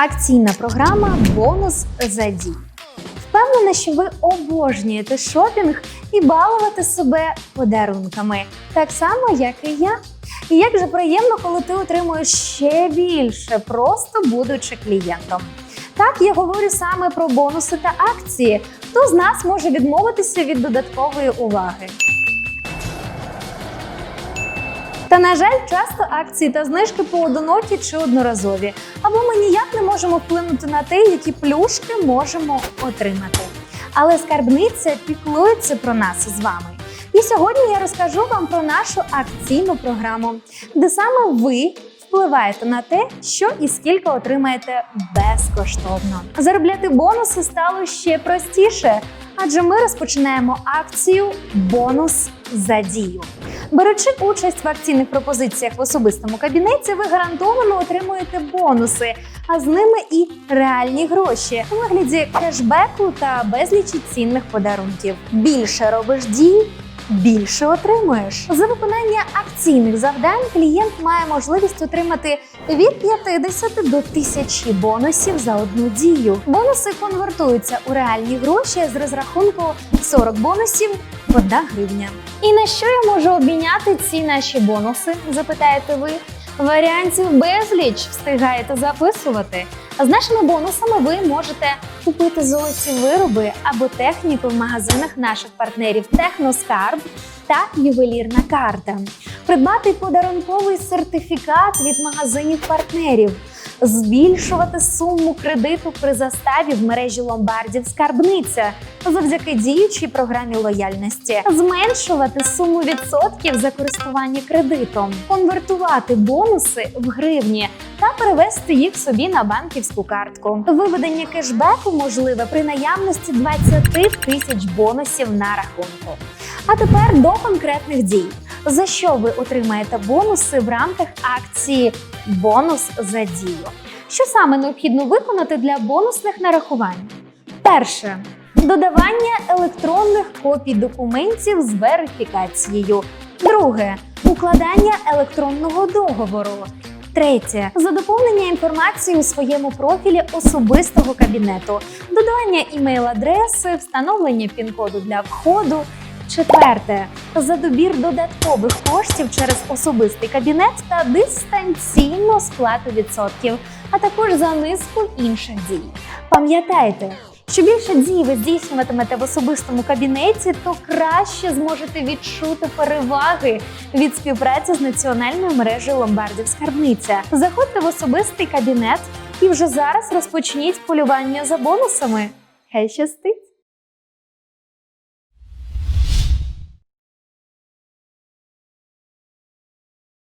Акційна програма Бонус за дій. Впевнена, що ви обожнюєте шопінг і балувати себе подарунками, так само, як і я. І як же приємно, коли ти отримуєш ще більше, просто будучи клієнтом. Так, я говорю саме про бонуси та акції. Хто з нас може відмовитися від додаткової уваги? Та на жаль, часто акції та знижки поодинокі чи одноразові, або ми ніяк не можемо вплинути на те, які плюшки можемо отримати. Але скарбниця піклується про нас з вами. І сьогодні я розкажу вам про нашу акційну програму, де саме ви впливаєте на те, що і скільки отримаєте безкоштовно. Заробляти бонуси стало ще простіше, адже ми розпочинаємо акцію Бонус за дію. Беручи участь в акційних пропозиціях в особистому кабінеті, ви гарантовано отримуєте бонуси, а з ними і реальні гроші у вигляді кешбеку та безлічі цінних подарунків. Більше робиш дій. Більше отримуєш за виконання акційних завдань. Клієнт має можливість отримати від 50 до 1000 бонусів за одну дію. Бонуси конвертуються у реальні гроші з розрахунку 40 бонусів 1 гривня. І на що я можу обміняти ці наші бонуси? Запитаєте ви. Варіантів безліч встигаєте записувати. З нашими бонусами ви можете купити золоті вироби або техніку в магазинах наших партнерів Техноскарб та ювелірна карта, придбати подарунковий сертифікат від магазинів партнерів, збільшувати суму кредиту при заставі в мережі ломбардів Скарбниця завдяки діючій програмі лояльності, зменшувати суму відсотків за користування кредитом, конвертувати бонуси в гривні та перевести їх собі на банківську картку. Виведення кешбеку можливе при наявності 20 тисяч бонусів на рахунку. А тепер до конкретних дій. За що ви отримаєте бонуси в рамках акції Бонус за дію? Що саме необхідно виконати для бонусних нарахувань? Перше додавання електронних копій документів з верифікацією. Друге укладання електронного договору. Третє за доповнення інформації у своєму профілі особистого кабінету, додавання імейл-адреси, встановлення пін-коду для входу. Четверте за добір додаткових коштів через особистий кабінет та дистанційну сплату відсотків, а також за низку інших дій. Пам'ятайте, що більше дій ви здійснюватимете в особистому кабінеті, то краще зможете відчути переваги від співпраці з національною мережею ломбардів Скарбниця. Заходьте в особистий кабінет і вже зараз розпочніть полювання за бонусами. Хай щастить!